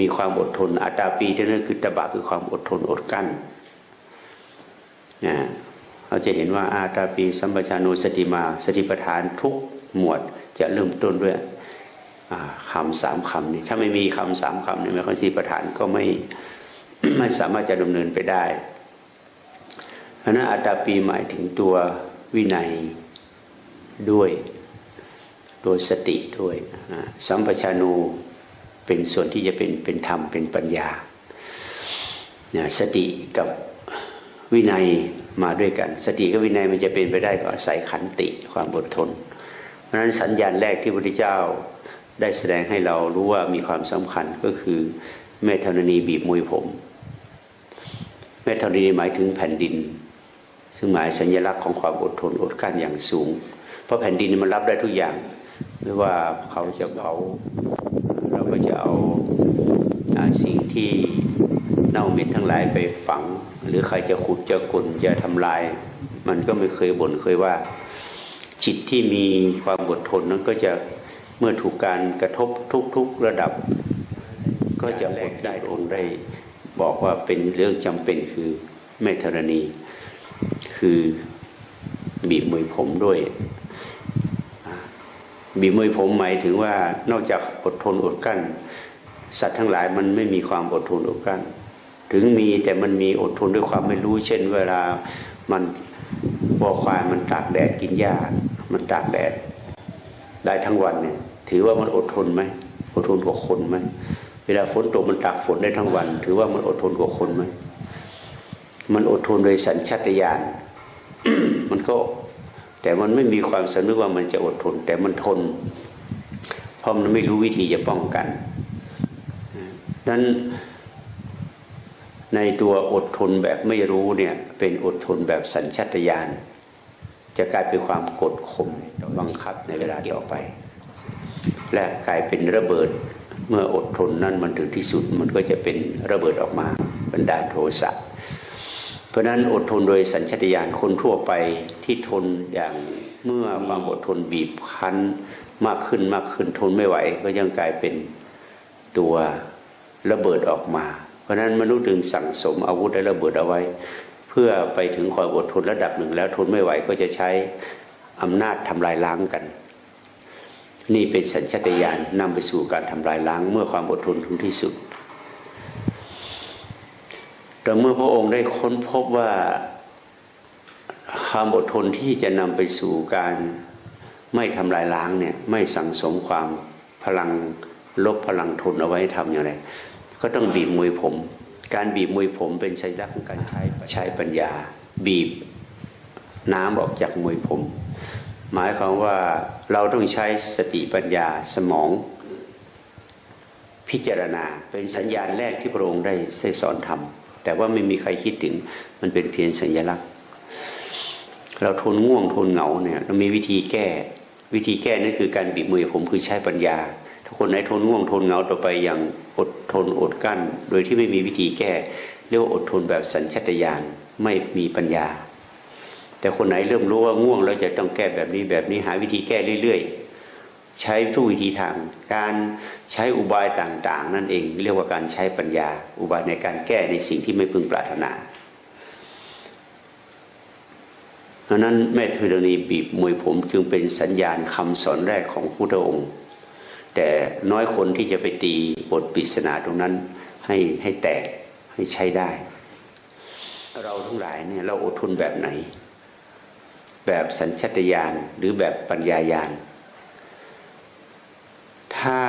มีความอดทน อัตตาปีที่นั่นคือตบะคือความอดทนอดกั้นนะเราจะเห็นว่าอาตาปีสัมปชานุสติมาสติปัฏฐานทุกหมวดจะเริ่มต้นด้วยคำสามคำนี้ถ้าไม่มีคำสามคำเนี่ยไม่ค่อยสติปัฏฐานก็ไม่ไม่สามารถจะดำเนินไปได้เพราะนั้นอัตตาปีหมายถึงตัววินัยด้วย ตัวสติด้วยสัมปชานู เป็นส่วนที่จะเป็นเป็นธรรมเป็นปัญญาสติกับวินัยมาด้วยกัน สติกับวินัยมันจะเป็นไปได้ก็อาศัยขันติความอดทน เพราะฉะนั้นสัญญาณแรกที่พระพุทธเจ้าได้แสดงให้เรารู้ว่ามีความสำคัญก็คือเมธรณีบีบมวยผมเมธรณีหมายถึงแผ่นดิน ซึ่งหมายสัญลักษณ์ของความอดทนอดกั้นอย่างสูง เพราะแผ่นดินมันรับได้ทุกอย่าง ไม่ว่าเขาจะเผา สิ่งที่เน่าเหม็นทั้งหลายไปฝัง หรือใครจะขุดจะกลจะทำลาย มันก็ไม่เคยบ่นเคยว่า จิตที่มีความอดทนนั้นก็จะเมื่อถูกการกระทบทุก ๆระดับ ก็จะอดได้องได้ บอกว่าเป็นเรื่องจำเป็นคือเมธรณี คือบีบมือผมด้วยบีบมือผมหมายถึงว่านอกจากอดทนอดกั้น สัตว์ทั้งหลายมันไม่มีความอดทนอดกั้น ถึงมีแต่มันมีอดทนด้วยความไม่รู้ เช่น เวลามันวัวควายมันตากแดดกินหญ้ามันตากแดดได้ทั้งวันเนี่ย ถือว่ามันอดทนไหมอดทนกว่าคนไหมเวลาฝนตกมันตากฝนได้ทั้งวัน ถือว่ามันอดทนกว่าคนไหมมันอดทนโดยสัญชาตญาณมันก็ แต่มันไม่มีความสนึกว่ามันจะอดทน แต่มันทนเพราะมันไม่รู้วิธีจะป้องกัน นั้นในตัวอดทนแบบไม่รู้เนี่ยเป็นอดทนแบบสัญชาตญาณจะกลายเป็นความกดข่มบังคับในเวลาต่อไป และกลายเป็นระเบิดเมื่ออดทนนั่นมันถึงที่สุดมันก็จะเป็นระเบิดออกมาบรรดาโทสะเพราะนั้นอดทนโดยสัญชาตญาณคนทั่วไปที่ทนอย่างเมื่อความอดทนบีบคั้นมากขึ้นมากขึ้นทนไม่ไหว ก็ยังกลายเป็นตัว ระเบิดออกมา เพราะนั้นมนุษย์จึงสั่งสมอาวุธและระเบิดเอาไว้ เพื่อไปถึงความอดทนระดับหนึ่งแล้วทนไม่ไหวก็จะใช้อำนาจทำลายล้างกัน นี่เป็นสัญชาตญาณนำไปสู่การทำลายล้างเมื่อความอดทนถึงที่สุด แต่เมื่อพระองค์ได้ค้นพบว่าความอดทนที่จะนำไปสู่การไม่ทำลายล้างเนี่ยไม่สั่งสมความพลังลบพลังทนเอาไว้ทำอย่างไร ก็ต้องบีบมวยผม การบีบมวยผมเป็นสัญลักษณ์ของการใช้ใช้ปัญญา บีบน้ำออกจากมวยผม หมายความว่าเราต้องใช้สติปัญญาสมอง พิจารณาเป็นสัญญาณแรกที่พระองค์ได้สอนทำแต่ว่าไม่มีใครคิดถึงมันเป็นเพียงสัญลักษณ์ เราทนง่วงทนเหงาเนี่ยเรามีวิธีแก้ วิธีแก้นั่นคือการบีบมือผมคือใช้ปัญญา คนไหนทนง่วงทนเหงาต่อไปอย่างอดทนอดกั้น โดยที่ไม่มีวิธีแก้ เรียกว่าอดทนแบบสัญชตาตญาณไม่มีปัญญา แต่คนไหนเริ่มรู้ว่าง่วงเราจะต้องแก้แบบนี้แบบนี้หาวิธีแก้เรื่อยๆ ใช้ทุกวิธีทาง การใช้อุบายต่างๆ นั่นเอง เรียกว่าการใช้ปัญญา อุบายในการแก้ในสิ่งที่ไม่พึงปรารถนาเพราะนั้นแม่ธรณีบีบมวยผมจึงเป็นสัญญาณคำสอนแรกของพุทธองค์ แต่น้อยคนที่จะไปตีบทปริศนาตรงนั้นให้ให้แตกให้ใช้ได้ เราทั้งหลายเนี่ยเราอดทนแบบไหน แบบสัญชตาตญาณหรือแบบปัญญายาณถ้า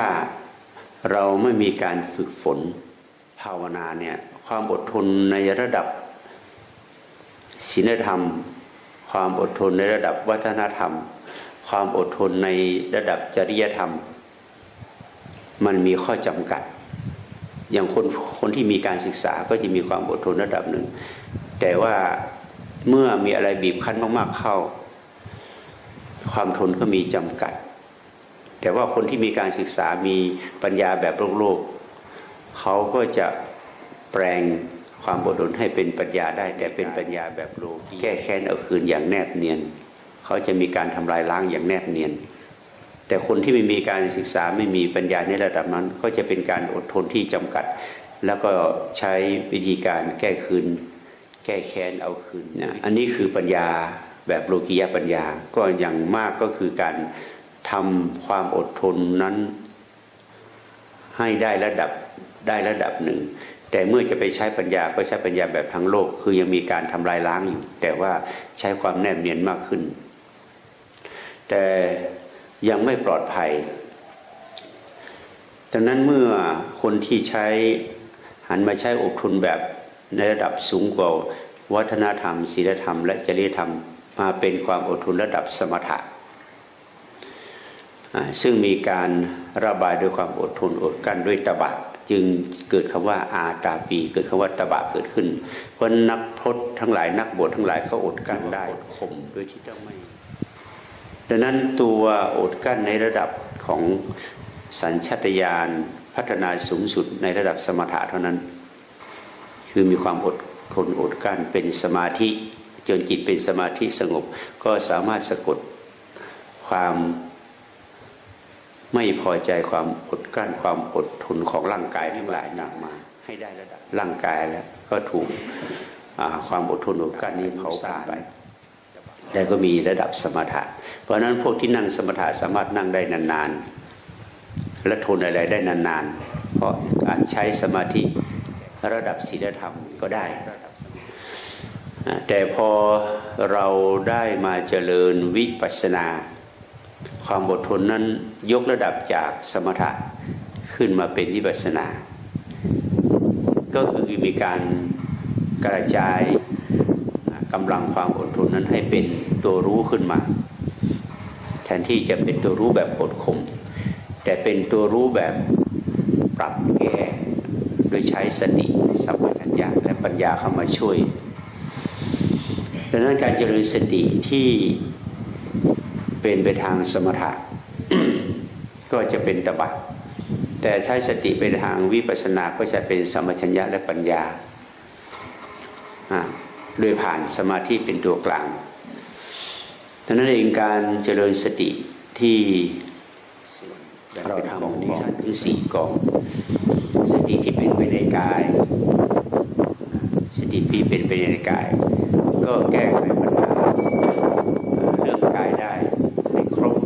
เราไม่มีการฝึกฝนภาวนาเนี่ยความอดทนในระดับศีลธรรม ความอดทนในระดับวัฒนธรรม ความอดทนในระดับจริยธรรม มันมีข้อจำกัด อย่างคนคนที่มีการศึกษาก็จะมีความอดทนระดับหนึ่ง แต่ว่าเมื่อมีอะไรบีบคั้นมากๆเข้า ความทนก็มีจำกัด แต่ว่าคนที่มีการศึกษามีปัญญาแบบโลกโลกเขาก็จะแปลงความบดทนให้เป็นปัญญาได้ แต่เป็นปัญญาแบบโลกแก้แค้นเอาคืนอย่างแนบเนียน เขาจะมีการทำลายล้างอย่างแนบเนียน แต่คนที่ไม่มีการศึกษาไม่มีปัญญาในระดับนั้น ก็จะเป็นการอดทนที่จำกัด แล้วก็ใช้วิธีการแก้คืน แก้แค้นเอาคืนนะอันนี้คือปัญญาแบบโลกียปัญญา ก็อย่างมากก็คือการทำความอดทนนั้น ให้ได้ระดับได้ระดับหนึ่ง แต่เมื่อจะไปใช้ปัญญาก็ใช้ปัญญาแบบทั้งโลก คือยังมีการทำลายล้างอยู่ แต่ว่าใช้ความแนบเนียนมากขึ้น แต่ ยังไม่ปลอดภัยดังนั้นเมื่อคนที่ใช้หันมาใช้อดทนแบบในระดับสูงกว่าวัฒนธรรมศีลธรรม และจริยธรรมมาเป็นความอดทนระดับสมถะซึ่งมีการระบายด้วยความอดทนอดกั้นด้วยตบะจึงเกิดคำว่าอาตาปี เกิดคำว่าตบะเกิดขึ้นเพราะนักพรตทั้งหลายนักบวชทั้งหลายเขาอดกั้นได้ข่มโดยที่ต้องไม่ ดังนั้นตัวอดกั้นในระดับของสัญชาตญาณพัฒนาสูงสุดในระดับสมถะเท่านั้น คือมีความอดทนอดกั้นเป็นสมาธิจนจิตเป็นสมาธิสงบ ก็สามารถสะกดความไม่พอใจความอดกั้นความอดทนของร่างกายทั้งหลายนำมา ให้ได้ระดับร่างกายแล้ว ก็ถูกความอดทนอดกั้นนี้เผาผลาญไปแล้วก็มีระดับสมถะ เพราะฉะนั้นพวกที่นั่งสมถะสามารถนั่งได้นานๆ และทนอะไรได้นานๆ เพราะการใช้สมาธิระดับศีลธรรมก็ได้ แต่พอเราได้มาเจริญวิปัสสนา ความอดทนนั้นยกระดับจากสมถะขึ้นมาเป็นวิปัสสนา ก็คือมีการกระจายกำลังความอดทนนั้นให้เป็นตัวรู้ขึ้นมา นที่จะเป็นตัวรู้แบบกดข่มแต่เป็นตัวรู้แบบปรับแก้โดยใช้สติสัมปชัญญะและปัญญาเข้ามาช่วยดังนั้นการเจริญสติที่เป็นไปทางสมถะก็จะเป็นตบะแต่ใช้สติไปทางวิปัสสนาก็จะเป็นสมปชัญญะและปัญญา โดยผ่านสมาธิเป็นตัวกลาง ดังนั้นเองการเจริญสติที่เราทำนี้ถึงสี่กอง สติที่เป็นไปในกาย สติที่เป็นไปในกาย ก็แก้ไขปัญหาเรื่องกายได้ในครบ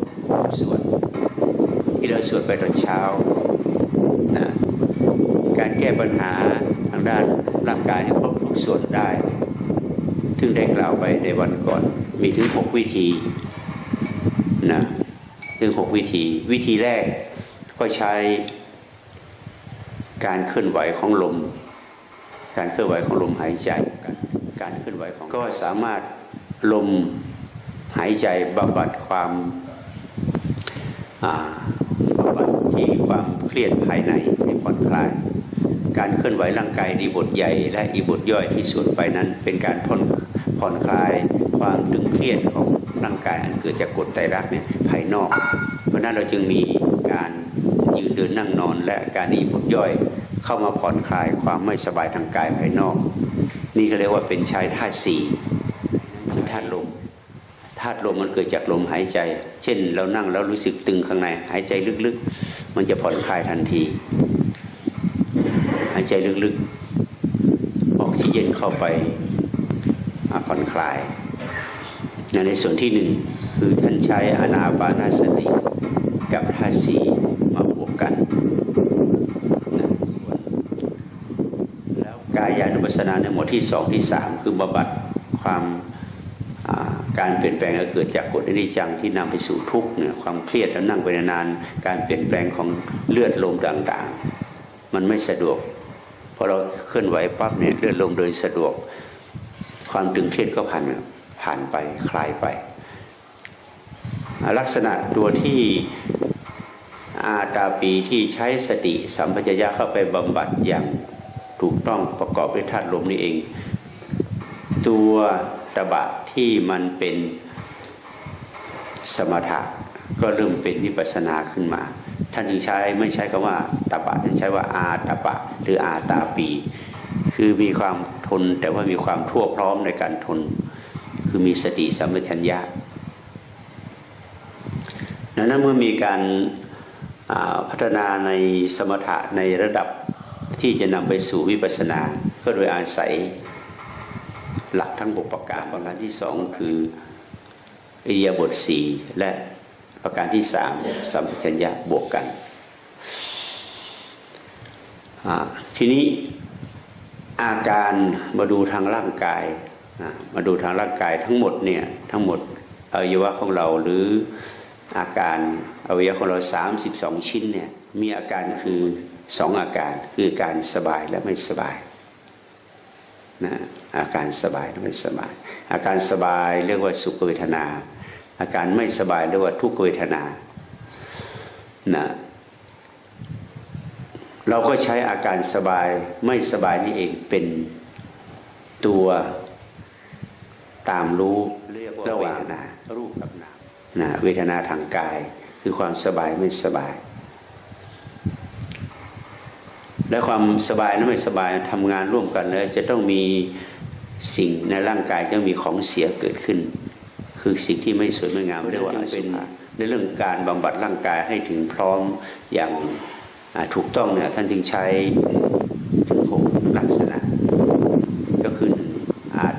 ส่วน ที่เราสวดไปตอนเช้านะการแก้ปัญหาทางด้านร่างกายในครบทุกส่วนได้ซึ่งได้กล่าวไปในวันก่อน มีถึงหกวิธีนะถึงหกวิธี วิธีแรกก็ใช้การเคลื่อนไหวของลม การเคลื่อนไหวของลมหายใจ การเคลื่อนไหวของก็สามารถลมหายใจบำบัดความบำบัดที่ความเครียดภายในให้ผ่อนคลาย การเคลื่อนไหวร่างกายอีบทใหญ่และอีบทย่อยที่ส่วนไปนั้น เป็นการผ่อน ผ่อนคลายความตึงเครียดของร่างกายอันเกิดจากกฎไตรลักษณ์เนี่ยภายนอก เพราะนั้นเราจึงมีการยืนเดินนั่งนอน และการอีบทย่อยเข้ามาผ่อนคลายความไม่สบายทางกายภายนอก นี่ก็เรียกว่าเป็นชายธาตุสี่คือธาตุลมธาตุลมมันเกิดจากลมหายใจ เช่น เรานั่งแล้วรู้สึกตึงข้างในหายใจลึกๆ มันจะผ่อนคลายทันที หายใจลึกๆ ออกซิเจนเข้าไป ผ่อนคลายในส่วนที่หนึ่งคือท่านใช้อนาปานาสติกับธาสีมาบวกกัน แล้วกายานุปัสสนาในหมวดที่สองที่สามคือบำบัดความการเปลี่ยนแปลงก็เกิดจากกฎอนิจจังที่นำไปสู่ทุกข์เนี่ยความเครียดแล้วนั่งไปนานๆการเปลี่ยนแปลงของเลือดลมต่างๆ มันไม่สะดวกพอเราเคลื่อนไหวปั๊บเนี่ยเลือดลมโดยสะดวก ความตึงเครียดก็ผ่านผ่านไปคลายไป ลักษณะตัวที่อาตาปีที่ใช้สติสัมปชัญญะเข้าไปบำบัดอย่างถูกต้องประกอบด้วยธาตุลมนี่เอง ตัวตบะที่มันเป็นสมถะก็เริ่มเป็นวิปัสนาขึ้นมา ท่านจึงใช้ไม่ใช้คำว่าตบะท่านใช้ว่าอาตบะหรืออาตาปี คือมีความ ทน แต่ว่ามีความทั่วพร้อมในการทน คือมีสติสัมปชัญญะดังนั้นเมื่อมีการพัฒนาในสมถะในระดับที่จะนำไปสู่วิปัสสนา ก็โดยอาศัยหลักทั้งหกประการประการที่สองคืออิยาบถสี่และประการที่สามสัมปชัญญะบวกกัน ทีนี้ อาการมาดูทางร่างกายมาดูทางร่างกายทั้งหมดเนี่ยทั้งหมดอวัยวะของเราหรืออาการอวัยวะของเรา 32 ชิ้นเนี่ยมีอาการคือสองอาการคือการสบายและไม่สบายนะอาการสบายและไม่สบาย อาการสบายเรียกว่าสุขเวทนา อาการไม่สบายเรียกว่าทุกขเวทนานะ เราก็ใช้อาการสบายไม่สบายนี่เองเป็นตัวตามรู้เรียกว่าเวทนารูปกับนามนะเวทนาทางกาย คือความสบายไม่สบาย และความสบายและไม่สบายทำงานร่วมกันแล้วจะต้องมีสิ่งในร่างกายจะมีของเสียเกิดขึ้น คือสิ่งที่ไม่สวยไม่งามเรียกว่าเป็นในเรื่องการบำบัดร่างกายให้ถึงพร้อมอย่าง ถูกต้องเนี่ยท่านจึงใช้ถึงหกลักษณะ ก็คือหนึ่งอาจ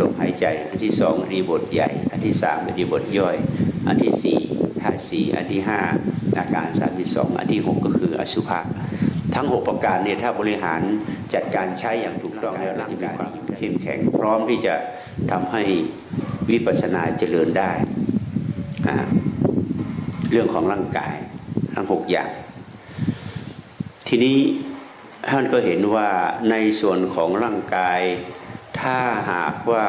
ลมหายใจ อันที่สองอริบทใหญ่ อันที่สามอริบทย่อย อันที่สี่ธาตุสี่อันที่ห้าอาการสามที่สองอันที่หกก็คืออสุภะทั้งหกประการเนี่ยถ้าบริหารจัดการใช้อย่างถูกต้องแล้วเราจะมีความเข้มแข็ง พร้อมที่จะทำให้วิปัสสนาเจริญได้อ่าเรื่องของร่างกายทั้งหกอย่าง ทีนี้ท่านก็เห็นว่าในส่วนของร่างกาย ถ้าหากว่า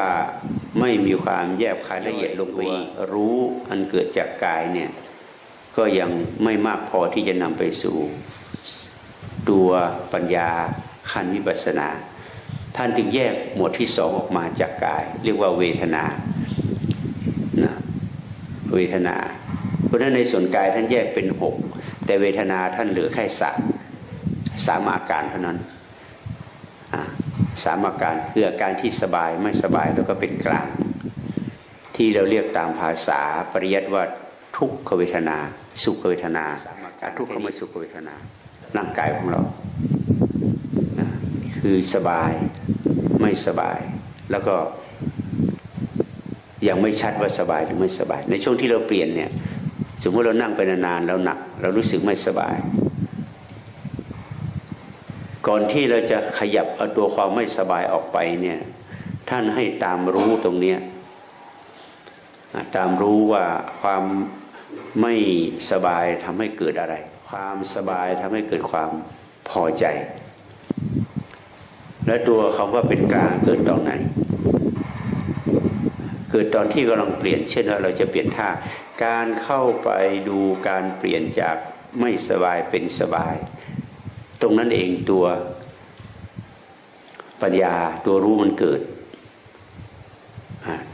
ไม่มีความแยบคายละเอียดลงไปรู้อันเกิดจากกายเนี่ยก็ยังไม่มากพอที่จะนำไปสู่ตัวปัญญาขั้นวิปัสสนา ท่านจึงแยกหมวดที่สองออกมาจากกาย เรียกว่าเวทนานะเวทนา เพราะฉะนั้นในส่วนกายท่านแยกเป็นหกแต่เวทนาท่านเหลือแค่สาม สามอาการเท่านั้นสามอาการคืออาการที่สบายไม่สบายแล้วก็เป็นกลาง ที่เราเรียกตามภาษาปริยัติว่าทุกขเวทนา สุขเวทนาามอาทุกขไม่สุขเวทนาร่างกายของเรา คือสบายไม่สบาย แล้วก็ยังไม่ชัดว่าสบายหรือไม่สบาย ในช่วงที่เราเปลี่ยนเนี่ย สมมติเรานั่งไปนานๆเราหนัก เรารู้สึกไม่สบาย ก่อนที่เราจะขยับเอาตัวความไม่สบายออกไปเนี่ยท่านให้ตามรู้ตรงเนี้ยตามรู้ว่าความไม่สบายทำให้เกิดอะไร ความสบายทำให้เกิดความพอใจ และตัวคำว่าเป็นกลางเกิดตอนไหน เกิดตอนที่กำลังเปลี่ยนเช่นว่าเราจะเปลี่ยนท่า การเข้าไปดูการเปลี่ยนจากไม่สบายเป็นสบาย ตรงนั้นเองตัวปัญญาตัวรู้มันเกิด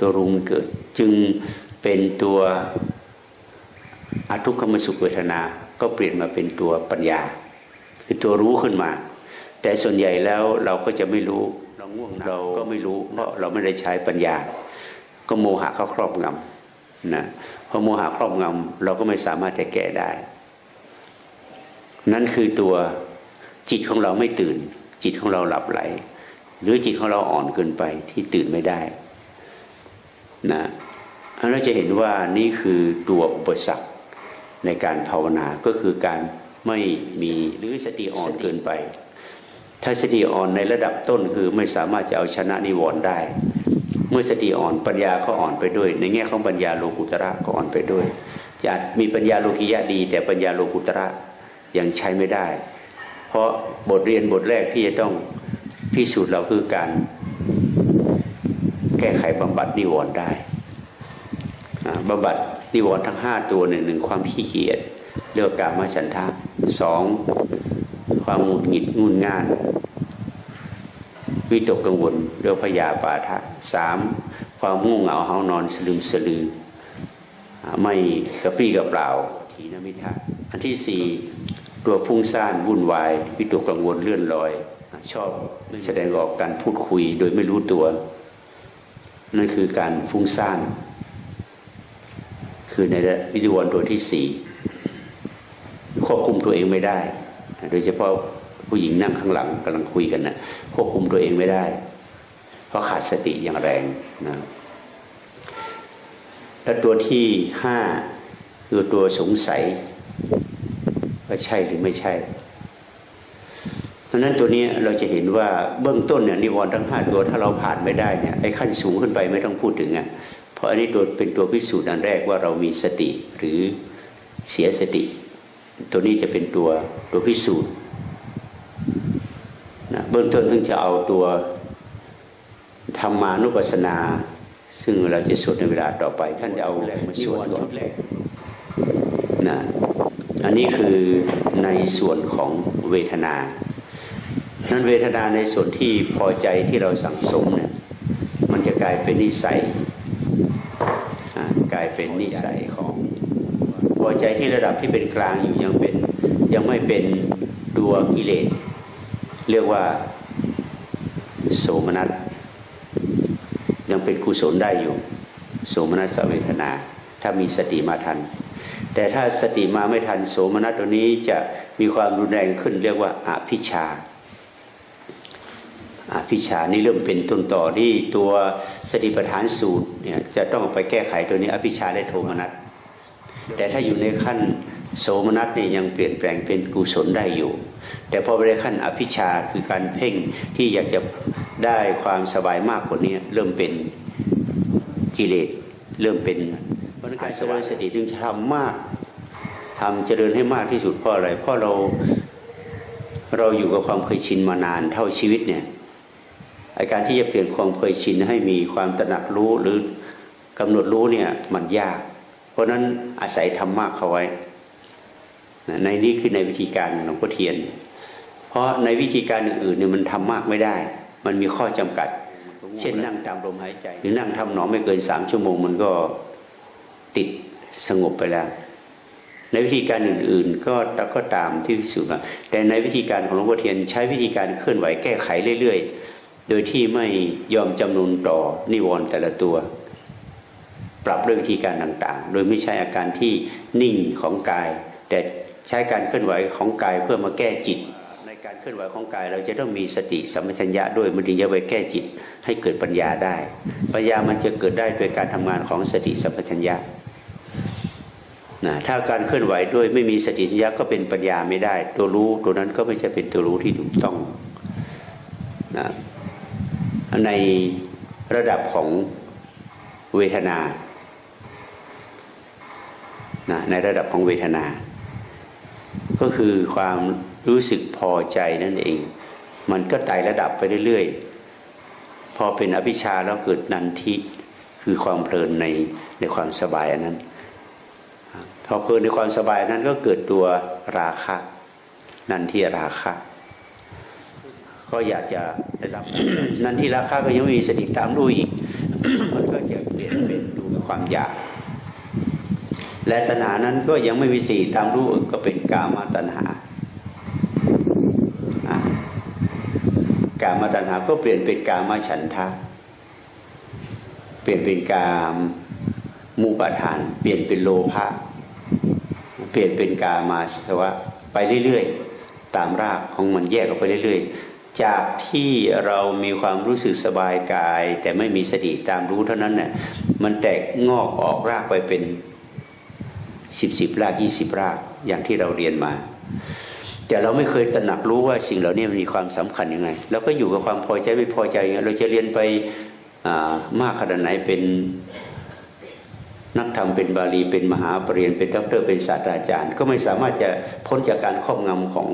ตัวรู้มันเกิด จึงเป็นตัวอทุกขมสุขเวทนา ก็เปลี่ยนมาเป็นตัวปัญญา คือตัวรู้ขึ้นมา แต่ส่วนใหญ่แล้วเราก็จะไม่รู้เราง่วงเราก็ไม่รู้เพราะเราไม่ได้ใช้ปัญญา ก็โมหะเข้าครอบงำนะพอโมหะครอบงำเราก็ไม่สามารถจะแก้ได้ นั่นคือตัว จิตของเราไม่ตื่น จิตของเราหลับไหล หรือจิตของเราอ่อนเกินไปที่ตื่นไม่ได้นะเราจะเห็นว่านี่คือตัวอุปสรรคในการภาวนาก็คือการไม่มีหรือสติอ่อนเกินไป ถ้าสติอ่อนในระดับต้นคือไม่สามารถจะเอาชนะนิวรณ์ได้ เมื่อสติอ่อนปัญญาก็อ่อนไปด้วย ในแง่ของปัญญาโลกุตระก็อ่อนไปด้วยจะมีปัญญาโลกิยะดี แต่ปัญญาโลกุตระยังใช้ไม่ได้ เพราะบทเรียนบทแรกที่จะต้องพิสูจน์เราคือการแก้ไขบำบัดนิวรณ์ได้บำบัดนิวรณ์ทั้งห้าตัวหนึ่งหนึ่งความขี้เกียจเรียกว่ากามาฉันทะสองความหงุดหงิดงุนง่านวิตกกังวลเรียกพยาปาทะสามความง่วงเหงาเฮานอนสลืมสลือ ไม่กระปรี้กระเปล่าทีนมิทะอันที่สี่ ตัวฟุ้งซ่านวุ่นวาย วิตกกังวลเลื่อนลอย ชอบแสดงออกการพูดคุยโดยไม่รู้ตัว นั่นคือการฟุ้งซ่านคือในวิธีวนตัวที่สี่ควบคุมตัวเองไม่ได้ โดยเฉพาะผู้หญิงนั่งข้างหลังกำลังคุยกันนะควบคุมตัวเองไม่ได้ เพราะขาดสติอย่างแรงนะและตัวที่ห้าคือตัวสงสัย ว่าใช่หรือไม่ใช่เพราะฉะนั้นตัวนี้เราจะเห็นว่าเบื้องต้นเนี่ยนิวรณ์ทั้งห้าตัวถ้าเราผ่านไม่ได้เนี่ยไอ้ขั้นสูงขึ้นไปไม่ต้องพูดถึงอะเพราะอันนี้ตัวเป็นตัวพิสูจน์อันแรกว่าเรามีสติหรือเสียสติ ตัวนี้จะเป็นตัวตัวพิสูจน์นะเบื้องต้นต้องจะเอาตัวธรรมานุปัสสนา ซึ่งเราจะสวดในเวลาต่อไป ท่านจะเอาแรงมาสวดก่อนนะ อันนี้คือในส่วนของเวทนานั้นเวทนาในส่วนที่พอใจที่เราสั่งสมเนี่ยมันจะกลายเป็นนิสัยกลายเป็นนิสัยของพอใจที่ระดับที่เป็นกลางอยู่ยังเป็นยังไม่เป็นตัวกิเลสเรียกว่าโสมนัสยังเป็นกุศลได้อยู่ โสมนัสเวทนา ถ้ามีสติมาทัน แต่ถ้าสติมาไม่ทันโสมนัสตัวนี้จะมีความรุนแรงขึ้นเรียกว่าอาภิชาอภิชานี่เริ่มเป็นต้นต่อที่ตัวสติปัฏฐานสูตรเนี่ยจะต้องไปแก้ไขตัวนี้อภิชาและโทมนัสแต่ถ้าอยู่ในขั้นโสมนัสเนี่ยยังเปลี่ยนแปลงเป็นกุศลได้อยู่ แต่พอไปในขั้นอภิชาคือการเพ่งที่อยากจะได้ความสบายมากกว่านี้เริ่มเป็นกิเลสเริ่มเป็น เพราะนั้นการสวายสติจึงทำมากทำเจริญให้มากที่สุดเพราะอะไรเพราะเราเราอยู่กับความเคยชินมานานเท่าชีวิตเนี่ยอาการที่จะเปลี่ยนความเคยชินให้มีความตระหนักรู้หรือกำหนดรู้เนี่ยมันยาก เพราะนั้นอาศัยทำมากเข้าไว้ ในนี้คือในวิธีการหลวงพ่อเทียน เพราะในวิธีการอื่นๆเนี่ยมันทำมากไม่ได้ มันมีข้อจำกัด เช่นนั่งตามลมหายใจ หรือนั่งทำหนอไม่เกินสามชั่วโมงมันก็ ติดสงบไปแล้ว ในวิธีการอื่น ๆ ก็ก็ตามที่พิสูจน์มาแต่ในวิธีการของหลวงพ่อเทียนใช้วิธีการเคลื่อนไหวแก้ไขเรื่อย ๆ โดยที่ไม่ยอมจำนนต่อนิวรณ์แต่ละตัว ปรับด้วยวิธีการต่างๆ โดยไม่ใช่อาการที่นิ่งของกาย แต่ใช้การเคลื่อนไหวของกายเพื่อมาแก้จิตในการเคลื่อนไหวของกายเราจะต้องมีสติสัมปชัญญะด้วยมันถึงจะไปแก้จิตให้เกิดปัญญาได้ ปัญญามันจะเกิดได้โดยการทำงานของสติสัมปชัญญะ นะถ้าการเคลื่อนไหวด้วยไม่มีสติสัญญะก็เป็นปัญญาไม่ได้ ตัวรู้ตัวนั้นก็ไม่ใช่เป็นตัวรู้ที่ถูกต้องนะในระดับของเวทนานะในระดับของเวทนา ก็คือความรู้สึกพอใจนั่นเอง มันก็ไต่ระดับไปเรื่อยๆ พอเป็นอภิชาแล้วเกิดนันทิคือความเพลินในในความสบายอันนั้น พอเพลินในความสบายนั้นก็เกิดตัวราคะ นันทิราคะ ก็อยากจะได้รับนันทิราคะก็ยังไม่มีสติตามรู้อีก มันก็จะเปลี่ยนเป็นดูความอยาก และตัณหานั้นก็ยังไม่มีสีตามรู้ก็เป็นกามาตัณหากามาตัณหาก็เปลี่ยนเป็นกามาฉันทะ เปลี่ยนเป็นกาม มูปาทาน เปลี่ยนเป็นโลภะเปลี่ยนเป็นกามาสวะไปเรื่อยๆ ตามรากของมันแยกออกไปเรื่อยๆ จากที่เรามีความรู้สึกสบายกาย แต่ไม่มีสติตามรู้เท่านั้นน่ะมันแตกงอกออกรากไปเป็นสิบสิบรากยี่สิบรากอย่างที่เราเรียนมา แต่เราไม่เคยตระหนักรู้ว่าสิ่งเหล่านี้มันมีความสำคัญยังไงเราก็อยู่กับความพอใจไม่พอใจอย่างเราจะเรียนไปมากขนาดไหนเป็น นักธรรมเป็นบาลีเป็นมหาปรริญญาเป็นด็อกเตอร์เป็นศาสตราจารย์ ก็ไม่สามารถจะพ้นจากการครอบงำของ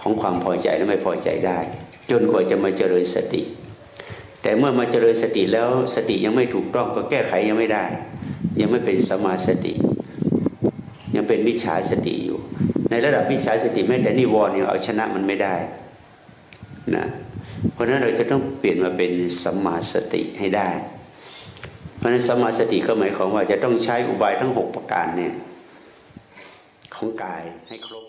ของความพอใจและไม่พอใจได้ จนกว่าจะมาเจริญสติ แต่เมื่อมาเจริญสติแล้วสติยังไม่ถูกต้องก็แก้ไขยังไม่ได้ ยังไม่เป็นสมาสติ ยังเป็นมิจฉาสติอยู่ ในระดับมิจฉาสติแม้แต่นิวรณ์ยังเอาชนะมันไม่ได้นะเพราะฉะนั้นเราจะต้องเปลี่ยนมาเป็นสัมมาสติให้ได้ เพราะฉะนั้นสมมาสติก็หมายความว่าจะต้องใช้อุบายทั้งหกประการเนี่ยของกายให้ครบ